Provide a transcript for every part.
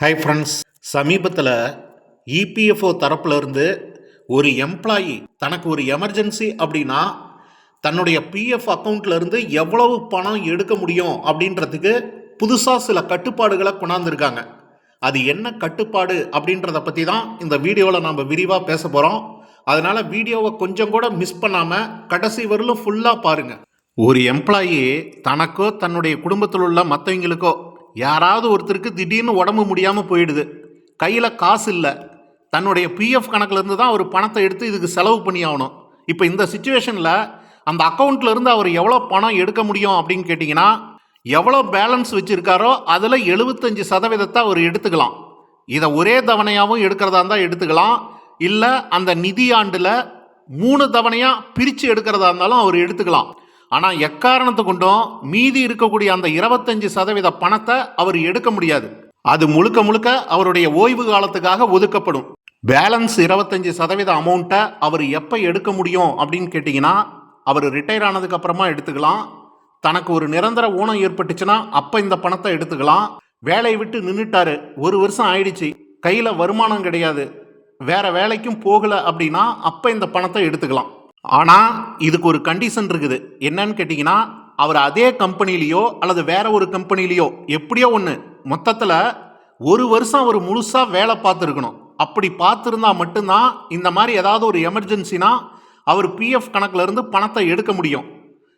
Hi friends சமீபத்தில் EPFO தரப்புலேருந்து ஒரு எம்ப்ளாயி தனக்கு ஒரு எமர்ஜென்சி அப்படின்னா தன்னுடைய பிஎஃப் அக்கௌண்ட்லேருந்து எவ்வளவு பணம் எடுக்க முடியும் அப்படின்றதுக்கு புதுசாக சில கட்டுப்பாடுகளை கொண்டாந்துருக்காங்க. அது என்ன கட்டுப்பாடு அப்படின்றத பற்றி தான் இந்த வீடியோவில் நம்ம விரிவாக பேச போகிறோம் அதனால் வீடியோவை கொஞ்சம் கூட மிஸ் பண்ணாமல் கடைசி வரலும் ஃபுல்லாக பாருங்கள் ஒரு எம்ப்ளாயி தனக்கோ தன்னுடைய குடும்பத்தில் உள்ள மற்றவங்களுக்கோ யாராவது ஒருத்தருக்கு திடீர்னு உடம்பு முடியாமல் போயிடுது. கையில் காசு இல்லை. தன்னுடைய பிஎஃப் கணக்குலேருந்து தான் அவர் பணத்தை எடுத்து இதுக்கு செலவு பண்ணி ஆகணும். இப்போ இந்த சுச்சுவேஷனில் அந்த அக்கௌண்ட்லேருந்து அவர் எவ்வளோ பணம் எடுக்க முடியும் அப்படின்னு கேட்டிங்கன்னா எவ்வளோ பேலன்ஸ் வச்சுருக்காரோ அதில் எழுபத்தஞ்சு சதவீதத்தை அவர் எடுத்துக்கலாம். இதை ஒரே தவணையாகவும் எடுக்கிறதா இருந்தால் எடுத்துக்கலாம். இல்லை அந்த நிதி ஆண்டில் மூணு தவணையாக பிரித்து எடுக்கிறதா இருந்தாலும் அவர் எடுத்துக்கலாம். ஆனால் எக்காரணத்தை கொண்டும் மீதி இருக்கக்கூடிய அந்த இருபத்தஞ்சு சதவீத பணத்தை அவர் எடுக்க முடியாது. அது முழுக்க முழுக்க அவருடைய ஓய்வு காலத்துக்காக ஒதுக்கப்படும். பேலன்ஸ் இருபத்தஞ்சு சதவீத அமௌண்ட்டை அவர் எப்போ எடுக்க முடியும் அப்படின்னு கேட்டிங்கன்னா அவர் ரிட்டையர் ஆனதுக்கு அப்புறமா எடுத்துக்கலாம். தனக்கு ஒரு நிரந்தர ஊனம் ஏற்பட்டுச்சுன்னா அப்போ இந்த பணத்தை எடுத்துக்கலாம். வேலையை விட்டு நின்றுட்டாரு ஒரு வருஷம் ஆயிடுச்சு. கையில் வருமானம் கிடையாது. வேற வேலைக்கும் போகலை அப்படின்னா அப்போ இந்த பணத்தை எடுத்துக்கலாம். ஆனால் இதுக்கு ஒரு கண்டிஷன் இருக்குது. என்னன்னு கேட்டிங்கன்னா அவர் அதே கம்பெனிலேயோ அல்லது வேற ஒரு கம்பெனிலேயோ எப்படியோ ஒன்று மொத்தத்தில் ஒரு வருஷம் அவர் முழுசாக வேலை பார்த்துருக்கணும். அப்படி பார்த்துருந்தா மட்டும்தான் இந்த மாதிரி ஏதாவது ஒரு எமர்ஜென்சினா அவர் பிஎஃப் கணக்குல இருந்து பணத்தை எடுக்க முடியும்.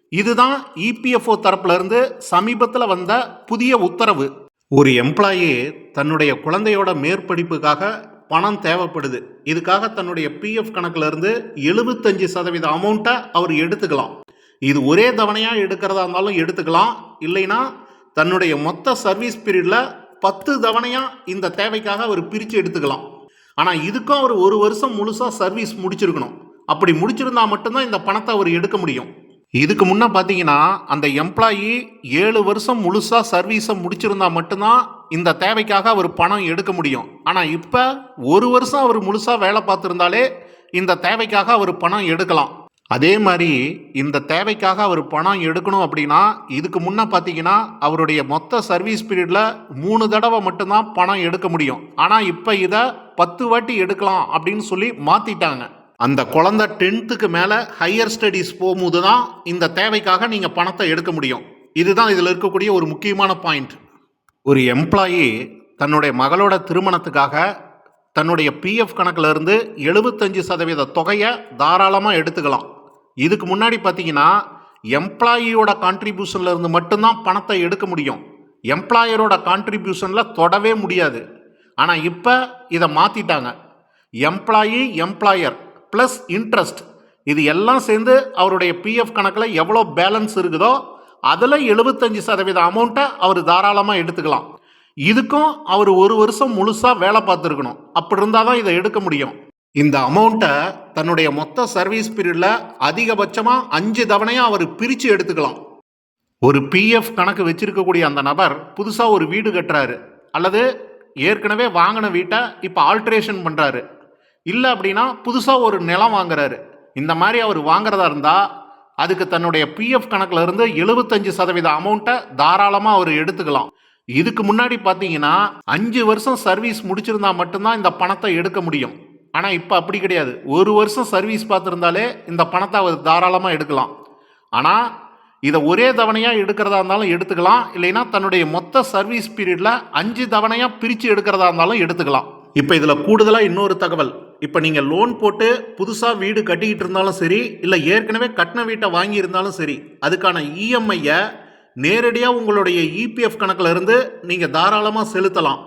இதுதான் இபிஎஃப்ஓ தரப்புலேருந்து சமீபத்தில் வந்த புதிய உத்தரவு. ஒரு எம்ப்ளாயி தன்னுடைய குழந்தையோட மேற்படிப்புக்காக பணம் தேவைப்படுது. இதுக்காக தன்னுடைய பிஎஃப் கணக்கிலிருந்து எழுபத்தஞ்சு சதவீத அமௌண்ட்டை அவர் எடுத்துக்கலாம். இது ஒரே தவணையாக எடுக்கிறதா இருந்தாலும் எடுத்துக்கலாம். இல்லைன்னா தன்னுடைய மொத்த சர்வீஸ் பீரியடில் பத்து தவணையாக இந்த தேவைக்காக அவர் பிரித்து எடுத்துக்கலாம். ஆனால் இதுக்கும் அவர் ஒரு வருஷம் முழுசாக சர்வீஸ் முடிச்சிருக்கணும். அப்படி முடிச்சிருந்தா மட்டும்தான் இந்த பணத்தை அவர் எடுக்க முடியும். இதுக்கு முன்ன பார்த்தீங்கன்னா அந்த எம்ப்ளாயி ஏழு வருஷம் முழுசாக சர்வீஸை முடிச்சிருந்தா மட்டும்தான் இந்த தேவைக்காக அவர் பணம் எடுக்க முடியும். ஆனால் இப்போ ஒரு வருஷம் அவர் முழுசாக வேலை பார்த்துருந்தாலே இந்த தேவைக்காக அவர் பணம் எடுக்கலாம். அதே மாதிரி இந்த தேவைக்காக அவர் பணம் எடுக்கணும் அப்படின்னா இதுக்கு முன்ன பார்த்தீங்கன்னா அவருடைய மொத்த சர்வீஸ் பீரியடில் மூணு தடவை மட்டும்தான் பணம் எடுக்க முடியும். ஆனால் இப்போ இதை பத்து வாட்டி எடுக்கலாம் அப்படின்னு சொல்லி மாற்றிட்டாங்க அந்த குழந்தை டென்த்துக்கு மேலே ஹையர் ஸ்டடீஸ் போகும்போது தான் இந்த தேவைக்காக நீங்கள் பணத்தை எடுக்க முடியும். இதுதான் இதில் இருக்கக்கூடிய ஒரு முக்கியமான பாயிண்ட் ஒரு எம்ப்ளாயி தன்னுடைய மகளோட திருமணத்துக்காக தன்னுடைய பிஎஃப் கணக்கிலிருந்து எழுபத்தஞ்சு சதவீத தொகையை தாராளமாக எடுத்துக்கலாம். இதுக்கு முன்னாடி பார்த்தீங்கன்னா எம்ப்ளாயியோட கான்ட்ரிபியூஷனில் இருந்து மட்டும்தான் பணத்தை எடுக்க முடியும். எம்ப்ளாயரோட கான்ட்ரிபியூஷனில் தொடவே முடியாது. ஆனால் இப்போ இதை மாற்றிட்டாங்க எம்ப்ளாயி எம்ப்ளாயர் ப்ளஸ் இன்ட்ரெஸ்ட் இது எல்லாம் சேர்ந்து அவருடைய பிஎஃப் கணக்கில் எவ்வளோ பேலன்ஸ் இருக்குதோ அதில் எழுபத்தஞ்சு சதவீத அமௌண்ட்டை அவர் தாராளமாக எடுத்துக்கலாம். இதுக்கும் அவர் ஒரு வருஷம் முழுசாக வேலை பார்த்துருக்கணும். அப்படி இருந்தால் தான் இதை எடுக்க முடியும். இந்த அமௌண்ட்டை தன்னுடைய மொத்த சர்வீஸ் பீரியடில் அதிகபட்சமாக அஞ்சு தவணையாக அவர் பிரித்து எடுத்துக்கலாம். ஒரு பிஎஃப் கணக்கு வச்சிருக்கக்கூடிய அந்த நபர் புதுசாக ஒரு வீடு கட்டுறாரு. அல்லது ஏற்கனவே வாங்கின வீட்டை இப்போ ஆல்ட்ரேஷன் பண்ணுறாரு இல்லை அப்படின்னா புதுசாக ஒரு நிலம் வாங்குறாரு. இந்த மாதிரி அவர் வாங்குறதா இருந்தால் அதுக்கு தன்னுடைய பிஎஃப் கணக்கில் இருந்து எழுபத்தஞ்சு சதவீத அமௌண்ட்டை தாராளமாக அவர் எடுத்துக்கலாம். இதுக்கு முன்னாடி பார்த்தீங்கன்னா அஞ்சு வருஷம் சர்வீஸ் முடிச்சிருந்தா மட்டும்தான் இந்த பணத்தை எடுக்க முடியும். ஆனால் இப்போ அப்படி கிடையாது. ஒரு வருஷம் சர்வீஸ் பார்த்துருந்தாலே இந்த பணத்தை அவர் தாராளமாக எடுக்கலாம். ஆனால் இதை ஒரே தவணையாக எடுக்கிறதா இருந்தாலும் எடுத்துக்கலாம். இல்லைன்னா தன்னுடைய மொத்த சர்வீஸ் பீரியடில் அஞ்சு தவணையாக பிரித்து எடுக்கிறதா இருந்தாலும் எடுத்துக்கலாம். இப்போ இதில் கூடுதலாக இன்னொரு தகவல். இப்போ நீங்கள் லோன் போட்டு புதுசாக வீடு கட்டிக்கிட்டு இருந்தாலும் சரி இல்லை ஏற்கனவே கட்டின வீட்டை வாங்கியிருந்தாலும் சரி அதுக்கான இஎம்ஐயை நேரடியாக உங்களுடைய இபிஎஃப் கணக்கில் இருந்து நீங்கள் தாராளமாக செலுத்தலாம்.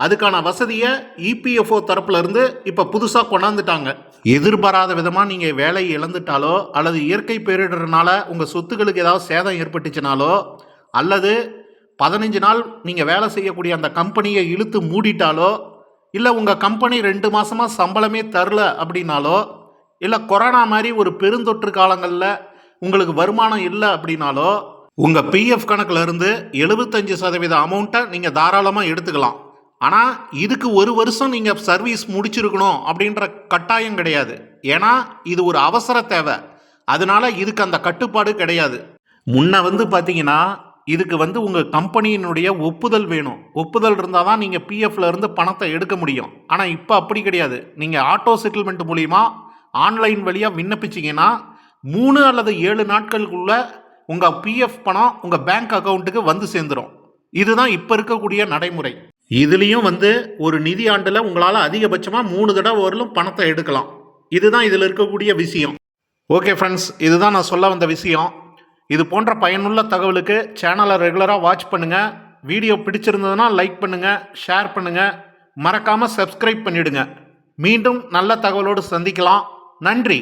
அதுக்கான வசதியை இபிஎஃப்ஓ தரப்புலேருந்து இப்போ புதுசாக கொண்டாந்துட்டாங்க. எதிர்பாராத விதமாக நீங்கள் வேலையை இழந்துட்டாலோ அல்லது இயற்கை பேரிடர்னால உங்கள் சொத்துக்களுக்கு ஏதாவது சேதம் ஏற்பட்டுச்சுனாலோ அல்லது பதினஞ்சு நாள் நீங்கள் வேலை செய்யக்கூடிய அந்த கம்பெனியை இழுத்து மூடிட்டாலோ இல்லை உங்கள் கம்பெனி ரெண்டு மாதமாக சம்பளமே தரல அப்படின்னாலோ இல்லை கொரோனா மாதிரி ஒரு பெருந்தொற்று காலங்களில் உங்களுக்கு வருமானம் இல்லை அப்படின்னாலோ உங்கள் பிஎஃப் கணக்கில் இருந்து எழுபத்தஞ்சு சதவீத அமௌண்ட்டை நீங்கள் தாராளமாக எடுத்துக்கலாம். ஆனால் இதுக்கு ஒரு வருஷம் நீங்கள் சர்வீஸ் முடிச்சிருக்கணும் அப்படின்ற கட்டாயம் கிடையாது. ஏன்னா இது ஒரு அவசர தேவை. அதனால இதுக்கு அந்த கட்டுப்பாடு கிடையாது. முன்ன வந்து பார்த்தீங்கன்னா இதுக்கு வந்து உங்கள் கம்பெனியினுடைய ஒப்புதல் வேணும். ஒப்புதல் இருந்தால் தான் நீங்கள் பிஎஃப்ல இருந்து பணத்தை எடுக்க முடியும். ஆனால் இப்போ அப்படி கிடையாது. நீங்கள் ஆட்டோ செட்டில்மெண்ட் மூலிமா ஆன்லைன் வழியாக விண்ணப்பிச்சீங்கன்னா மூணு அல்லது ஏழு நாட்களுக்குள்ள உங்கள் பிஎஃப் பணம் உங்கள் பேங்க் அக்கௌண்ட்டுக்கு வந்து சேர்ந்துடும் இதுதான் இப்போ இருக்கக்கூடிய நடைமுறை. இதுலேயும் வந்து ஒரு நிதி ஆண்டில் உங்களால் அதிகபட்சமாக மூணு தடவை வரலும் பணத்தை எடுக்கலாம். இதுதான் இதில் இருக்கக்கூடிய விஷயம். ஓகே ஃப்ரெண்ட்ஸ் இதுதான் நான் சொல்ல வந்த விஷயம். இது போன்ற பயனுள்ள தகவலுக்கு சேனலை ரெகுலராக வாட்ச் பண்ணுங்கள் வீடியோ பிடிச்சிருந்ததுன்னா லைக் பண்ணுங்கள் ஷேர் பண்ணுங்கள் மறக்காமல் சப்ஸ்கிரைப் பண்ணிவிடுங்க மீண்டும் நல்ல தகவலோடு சந்திக்கலாம். நன்றி.